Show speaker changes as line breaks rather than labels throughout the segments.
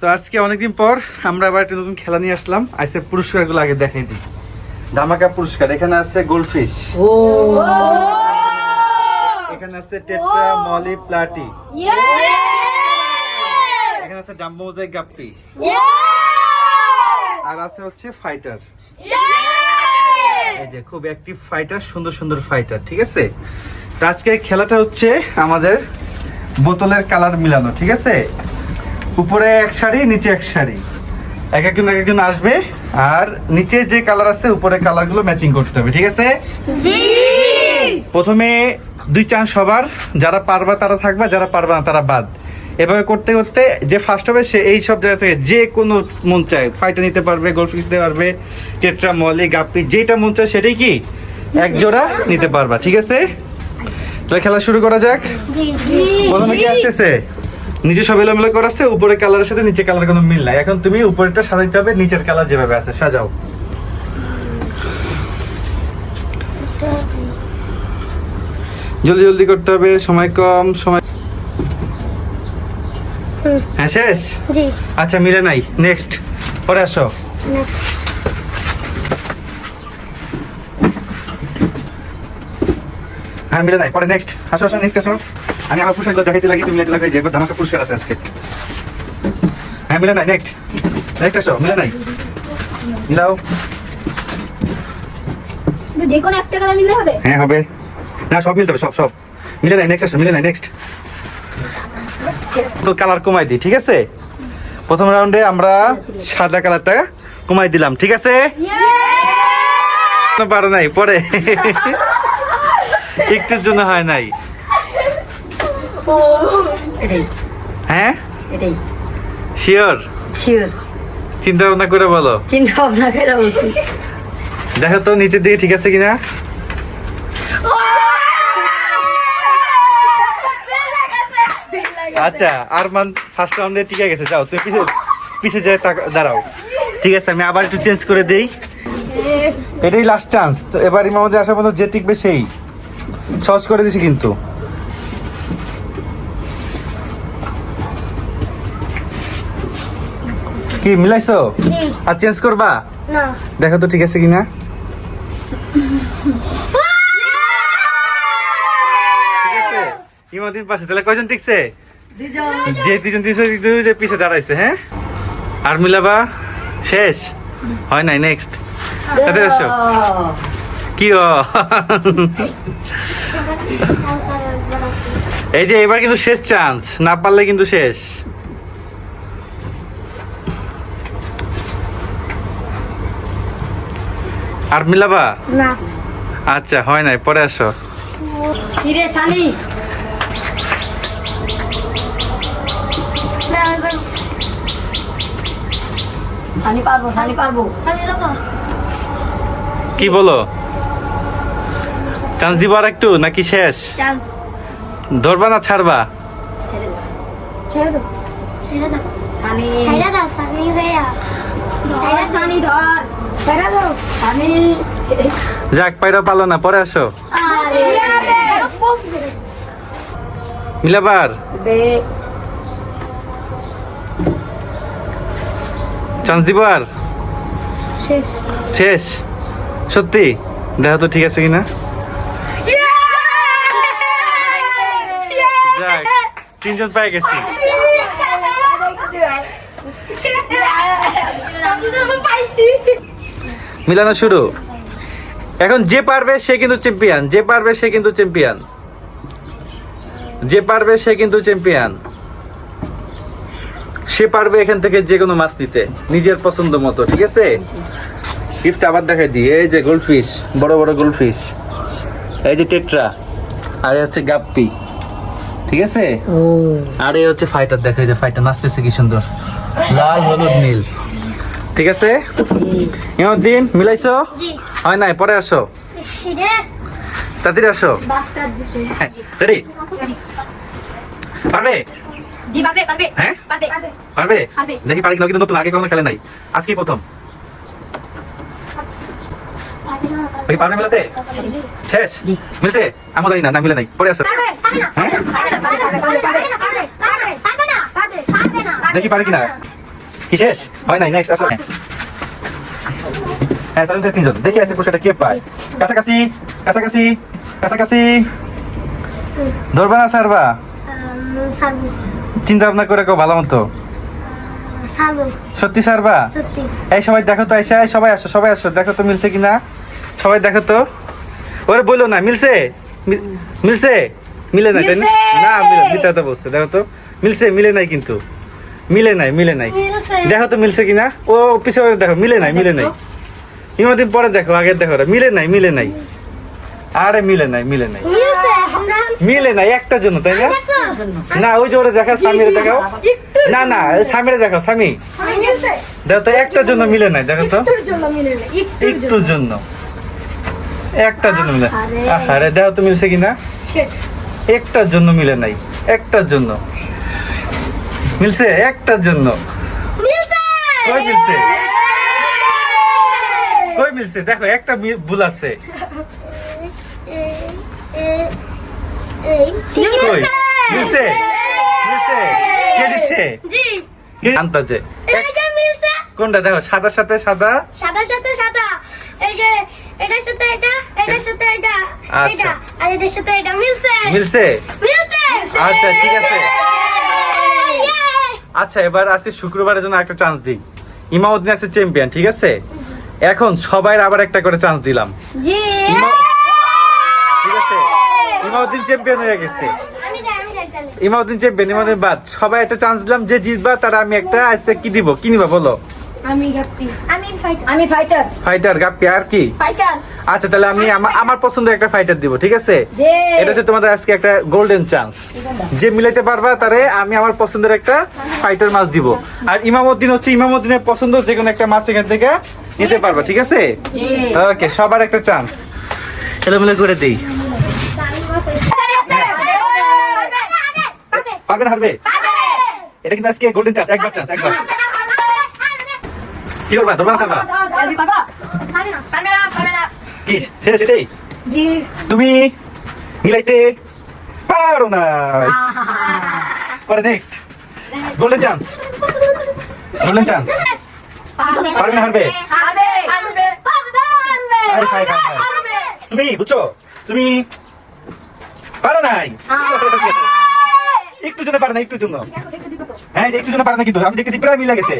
তো আজকে অনেকদিন পর আমরা আবার একটা নতুন খেলা নিয়ে আসলাম। আইসে পুরস্কারগুলো আগে দেখাই দিই। ধামাকা পুরস্কার এখানে আছে গোল্ডফিশ এখানে আছে টেট্রা মলি প্লাটি। এখানে আছে ডাম্বো মোজাইক গাপ্পি। আর আছে হচ্ছে ফাইটার। এই যে খুব অ্যাক্টিভ ফাইটার সুন্দর সুন্দর ফাইটার ঠিক আছে? তো আজকে খেলাটা হচ্ছে আমাদের বোতলের কালার মিলানো ঠিক আছে? উপরে এক শাড়ি নিচে এক শাড়ি। এক একজন এক একজন আসবে আর নিচে যে কালার আছে উপরে কালারগুলো ম্যাচিং করতে হবে ঠিক আছে? প্রথমে দুই চান্স সবার যারা পারবা তারা থাকবা যারা পারবা না তারা বাদ। এভাবে করতে করতে যে ফার্স্ট হবে সে এই সব জায়গা থেকে যে কোনো মন চায় ফাইটা নিতে পারবে গোলফিশ দিতে পারবে টেট্রা মলি গাপ্পি যেটা মন চায় সেটাই কি? এক জোড়া নিতে পারবা ঠিক আছে? তাহলে খেলা শুরু করা যাক। প্রথমে কি আসতেছে? নিচে সব এলোমেলো করে উপরে কালারের সাথে নিচে কালার কোনো মিল নাই। এখন তুমি উপরেরটা সাজাইতে হবে নিচের কালার যেভাবে আছে সাজাও। জলদি জলদি করতে হবে সময় কম সময় হ্যাঁ শেষ?
জি।
আচ্ছা মিলে নাই। নেক্সট পরে আসো। হ্যাঁ মিলে নাই পরে নেক্সট আসো আসো নেক্সট আসো। আমি আমার পুরস্কারগুলো দেখাইতে লাগি তুমি মিলাইতে লাগাই যে ধামাকা পুরস্কার আছে আজকে। হ্যাঁ মিলে নাই নেক্সট নেক্সট আসো মিলে নাই। মিলাও।
যে কোনো একটা কালার নিলে হবে?
হ্যাঁ হবে। না সব মিলতে হবে সব সব। মিলে নাই নেক্সট আসো মিলে নাই নেক্সট তো কালার কমাই দিই ঠিক আছে? প্রথম রাউন্ডে আমরা সাদা কালারটা কমাই দিলাম ঠিক আছে? পারো নাই পরে। একটুর জন্য হয় নাই।
এটাই।
হ্যাঁ?
এটাই।
শিওর
শিওর
চিন্তা ভাবনা করে বলো।
চিন্তা ভাবনা করে বলছি।
দেখো তো নিচের দিকে ঠিক আছে কিনা? আচ্ছা আরমান ফার্স্ট রাউন্ডে ঠিক গেছে। যাও তুমি পিছে পিছে যায় দাঁড়াও। ঠিক আছে আমি আবার একটু চেঞ্জ করে দেই। এটাই লাস্ট চান্স তো এবার ইমামদের আসার মতো যে টিকবে সেই। সহজ করে দিছি কিন্তু। কি মিলাইছো?
জি।
আর চেঞ্জ করবা?
না।
দেখো তো ঠিক আছে কিনা। ইমাদিন পাশে তাহলে কয়জন টিকছে? যে দুজন তিনশো যে পিছে দাঁড়াইছে হ্যাঁ? আর মিলাবা শেষ? হয় নাই নেক্সট তাতে আসো। কি এই যে এবার কিন্তু শেষ চান্স না পারলে কিন্তু শেষ। আর মিলাবা?
না।
আচ্ছা হয় নাই পরে আসো।
কিরে সানি? সানি পারব সানি পারব।
কি বলো? চান্স দিব আর একটু নাকি শেষ?
চান্স।
ধরবা না ছাড়বা?
ছেড়ে দাও। ছেড়ে দাও।
সানি।
ছেড়ে দাও সানি ভাইয়া। ছেড়ে
সানি ধর।
ছেড়ে দাও।
সানি।
যাক পাইরা পালো না পরে আসো। মিলাবার। চান্স দিব আর?
শেষ।
শেষ। সত্যি? দেখো তো ঠিক আছে কিনা? তিনজন পেয়ে গেছি। মিলানো শুরু। এখন যে পারবে সে কিন্তু চ্যাম্পিয়ন যে পারবে সে কিন্তু চ্যাম্পিয়ন যে পারবে সে কিন্তু চ্যাম্পিয়ন সে পারবে এখান থেকে যে কোনো মাছ নিতে, নিজের পছন্দ মতো, ঠিক আছে? গিফট আবার দেখাই দিই, এই যে গোল্ডফিশ বড় বড় গোল্ডফিশ এই যে টেট্রা আর হচ্ছে গাপ্পি। ঠিক আছে? আর এই হচ্ছে ফাইটার দেখো এই যে ফাইটার নাচতেছে কি সুন্দর। লাল হলুদ নীল। ঠিক আছে? দিন মিলাইছো? হয় নাই? পরে আসো। তাড়াতাড়ি আসো। রেডি পারবে?
জি পারবে পারবে।
হ্যাঁ?
পারবে।
পারবে। দেখি পারি কিনা কিন্তু নতুন আগে কখনো খেলে নাই। আজকেই প্রথম। দেখি পারবে মিলাতে শেষ মিলছে আমি জানি না না মিলে নাই পরে আসো হ্যাঁ দেখি পারে কিনা কি শেষ হয় নাই নেক্সট আসো হ্যাঁ সাইলেন্ট তিনজন দেখি আছে পুরুষটা কে পায় কাছাকাছি কাছাকাছি কাছাকাছি ধরবা না সারবা
সারবো
চিন্তা ভাবনা করে কেউ ভালো মতো সত্যি সারবা এই সবাই দেখো তো এসে সবাই আসো সবাই আসো দেখো তো মিলছে কিনা সবাই দেখো তো। ওরে বলল না মিলছে? মিলছে? মিলে নাই তাই না? না মিলে মিথ্যা কথা বলছে দেখো তো। মিলছে মিলে নাই কিন্তু। মিলে নাই মিলে নাই। দেখো তো মিলছে কিনা? ও পিছে ওরে দেখো মিলে নাই মিলে নাই। ইমাদিন পরে দেখো আগে দেখো মিলে নাই মিলে নাই। আরে মিলে নাই মিলে নাই। মিলে নাই একটার জন্য তাই না? না ওই যে ওরা দেখা স্বামীরে দেখাও। না না স্বামীরে দেখাও স্বামী। দেখো তো একটার জন্য মিলে নাই দেখো তো।
একটুর জন্য। একটুর জন্য
মিলে। আরে। দেখো তো মিলছে কিনা? একটার জন্য মিলে নাই একটার জন্য। মিলছে? একটার জন্য।
মিলছে!
কই মিলছে? কই মিলছে? দেখো একটা ভুল আছে। মিলছে? মিলছে? কে দিচ্ছে? আনতাছে কোনটা? দেখো সাদার সাথে সাদা।
সাদা সাথে সাদা। এই যে এটার সাথে এটা এটার সাথে এটা
আচ্ছা।
এটা আর এটার সাথে এটা মিলছে?
মিলছে?
মিলছে?
আচ্ছা, ঠিক আছে। আচ্ছা এবার আছে শুক্রবারের জন্য একটা চান্স দিই। ইমামউদ্দিন আছে চ্যাম্পিয়ন ঠিক আছে? এখন সবাই আবার একটা করে চান্স দিলাম। ঠিক আছে? ইমামউদ্দিন চ্যাম্পিয়ন হয়ে গেছে। ইমামউদ্দিন চ্যাম্পিয়ন ইমামউদ্দিন বাদ। সবাই একটা চান্স দিলাম যে জিতবা তারা আমি একটা আজকে কি দিব কি নিবা বলো?
আমি গাপ্পি আমি ফাইট
আমি ফাইটার
ফাইটার গাপ্পি আর কি
ফাইটার
আচ্ছা তাহলে আমি আমার পছন্দের একটা ফাইটার দিব ঠিক আছে এটা হচ্ছে তোমাদের আজকে একটা গোল্ডেন চান্স যে মিলাইতে পারবা তারে আমি আমার পছন্দের একটা ফাইটার মাছ দিব আর ইমামউদ্দিন হচ্ছে ইমামউদ্দিনের পছন্দ যে কোনো একটা মাছ এখান থেকে নিতে পারবা ঠিক আছে ওকে সবার একটা চান্স এলোমেলো করে দেই পারবে না হারবে এটা কিন্তু আজকে গোল্ডেন চান্স একবার চান্স একবার কি করবা ধরবা সারবা কি? সেটা? সেটাই
জি।
তুমি মিলাইতে পারো না। পরে next golden chance golden chance পারবে না হারবে? তুমি বুঝছ? তুমি পারো নাই। একটু জন্য পারে না একটু জন্য। হ্যাঁ একটু জন্য পারে না কিন্তু আমি দেখতেছি প্রায় মিলা গেছে।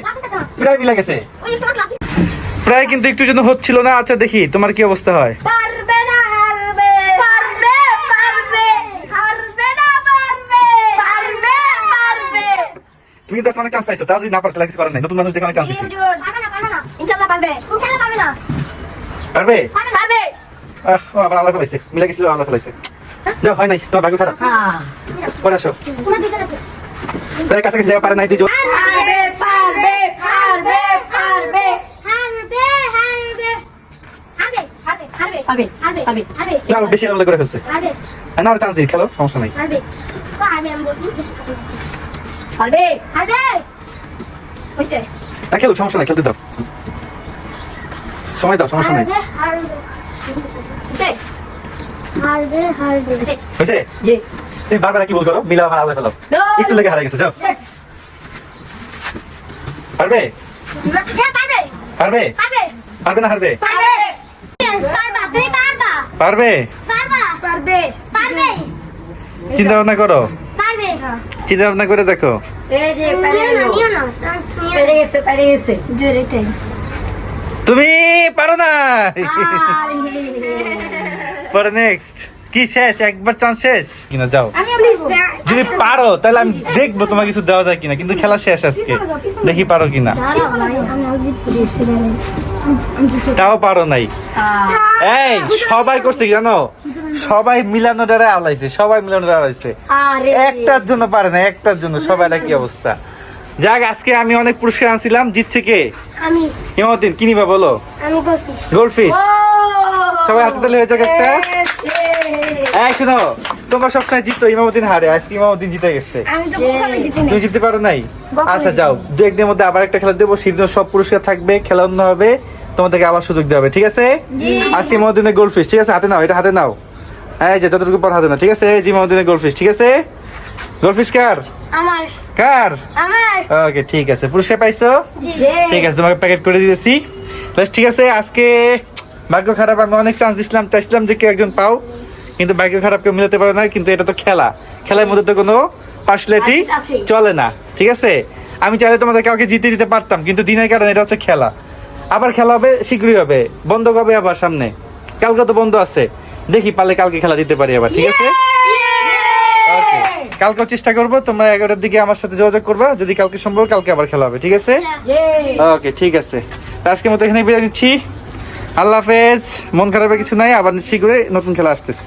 প্রায় মিলা গেছে। প্রায় কিন্তু একটু জন্য হচ্ছিল না। আচ্ছা দেখি তোমার কি অবস্থা হয়?
পারবে না হারবে। পারবে পারবে হারবে না পারবে। পারবে পারবে।
তুমি আজকে অনেক চান্স পাইছো তাও যদি না পারতে লাগে কিছু করার নাই। নতুন মানুষ দেখে অনেক চান্স
ইনশাআল্লাহ পারবে।
পারবে
পারবে?
আহ, ও আবার আল্লাহ ফেলাইছে। মিলা গেছিল আল্লাহ ফেলাইছে। যাও হয় নাই তোমার ভাগ্য খারাপ।
হ্যাঁ।
পরে আসো। প্রায় কাছাকাছি যাওয়া পারে নাই দুজন
পারবে পারবে পারবে।
না বেশি আলাদা করে ফেলছে। না আর চান্স দিই খেলো সমস্যা নাই।
পারবে হইছে।
না খেলো সমস্যা নাই খেলতে দাও। সময় দাও সমস্যা নাই।
হইছে?
হারবে হারবে।
হইছে? জি।
তুমি বারবার কি বল করো মিলা আমার আলাদা ফেলো একটু লেগে গেছে যাও। পারবে।
পারবে?
পারবে। না হারবে?
পারবে।
চিন্তা ভাবনা করো। চিন্তা ভাবনা করে দেখো। তুমি পারো না পরে নেক্সট কি শেষ? একবার চান্স শেষ? কিনা যাও। যদি পারো তাহলে আমি দেখব তোমার কিছু দেওয়া যায় কিনা কিন্তু খেলা শেষ আজকে। দেখি পারো কিনা। তাও পারো নাই। এই সবাই করছে কি জানো? সবাই মিলানো দ্বারা আলাইছে সবাই মিলানো দ্বারা আলাইছে একটার জন্য পারে না একটার জন্য। সবাই কি অবস্থা? যাক আজকে আমি অনেক পুরস্কার আনছিলাম। জিতছে কে?
আমি।
কি নিবা বলো?
আমি
গোল্ডফিশ
ও!
সবাই হাতে তালে হয়ে যাক একটা এই শোনো তোমরা সবসময় জিতো ইমামুদ্দিন হারে আজকে ইমামুদ্দিন জিতে গেছে। তুমি জিততে পারো নাই? আচ্ছা যাও দু একদিনের মধ্যে আবার একটা খেলা দেবো সেদিন সব পুরস্কার থাকবে খেলা অন্য হবে তোমাদেরকে আবার সুযোগ দেওয়া হবে ঠিক আছে? আজকে ইমামুদ্দিনের গোল্ডফিশ ঠিক আছে? হাতে নাও এটা হাতে নাও। এই যে যতটুকু পর হাতে নাও ঠিক আছে? জি ইমামুদ্দিনের গোল্ডফিশ ঠিক আছে? গোলফিশ কার?
আমার।
কার?
আমার।
ওকে ঠিক আছে পুরস্কার পাইছো?
জি
ঠিক আছে তোমাকে প্যাকেট করে দিয়েছি বেশ ঠিক আছে আজকে ভাগ্য খারাপ আমি অনেক চান্স দিছিলাম চাইছিলাম যে কেউ একজন পাও কিন্তু ভাগ্য খারাপ কেউ মিলাতে পারে না কিন্তু এটা তো খেলা। খেলার মধ্যে তো কোনো পার্সিয়ালিটি
আচ্ছা,
চলে না ঠিক আছে? আমি চাইলে তোমাদের কাউকে জিতে দিতে পারতাম কিন্তু দিনের কারণে এটা হচ্ছে খেলা। আবার খেলা হবে শীঘ্রই হবে বন্ধ কবে আবার সামনে? কালকে তো বন্ধ আছে দেখি পারলে কালকে খেলা দিতে পারি আবার ঠিক আছে? ওকে কালকেও চেষ্টা করব তোমরা এগারোটার দিকে আমার সাথে যোগাযোগ করবা যদি কালকে সম্ভব কালকে আবার খেলা হবে ঠিক আছে? ওকে ঠিক আছে। আজকের মতো এখানে বিদায় নিচ্ছি। আল্লাহ হাফেজ। মন খারাপের কিছু নাই আবার শীঘ্রই নতুন খেলা আসতেছে।